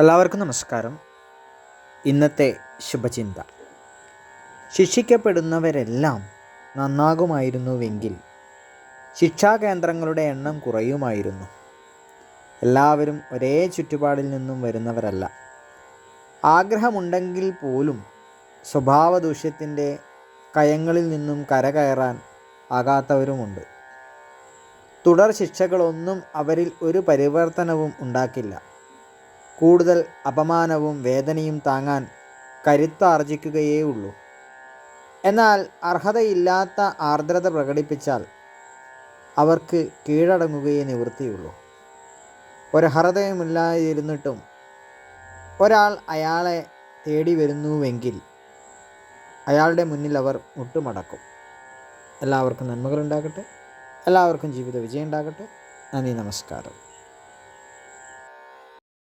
എല്ലാവർക്കും നമസ്കാരം. ഇന്നത്തെ ശുഭചിന്ത. ശിക്ഷിക്കപ്പെടുന്നവരെല്ലാം നന്നാകുമായിരുന്നുവെങ്കിൽ ശിക്ഷാകേന്ദ്രങ്ങളുടെ എണ്ണം കുറയുമായിരുന്നു. എല്ലാവരും ഒരേ ചുറ്റുപാടിൽ നിന്നും വരുന്നവരല്ല. ആഗ്രഹമുണ്ടെങ്കിൽ പോലും സ്വഭാവദൂഷ്യത്തിന്റെ കയങ്ങളിൽ നിന്നും കരകയറാൻ ആകാത്തവരുമുണ്ട്. തുടർ ശിക്ഷകളൊന്നും അവരിൽ ഒരു പരിവർത്തനവും ഉണ്ടാക്കില്ല. കൂടുതൽ അപമാനവും വേദനയും താങ്ങാൻ കരുത്താർജിക്കുകയേ ഉള്ളൂ എന്നാൽ അർഹതയില്ലാത്ത ആർദ്രത പ്രകടിപ്പിച്ചാൽ അവർക്ക് കീഴടങ്ങുകയേ നിവൃത്തിയുള്ളൂ. ഒരർഹതയുമില്ലാതിരുന്നിട്ടും ഒരാൾ അയാളെ തേടി വരുന്നുവെങ്കിൽ അയാളുടെ മുന്നിൽ അവർ മുട്ടുമടക്കും. എല്ലാവർക്കും നന്മകളുണ്ടാകട്ടെ. എല്ലാവർക്കും ജീവിത വിജയം ഉണ്ടാകട്ടെ നന്ദി നമസ്കാരം.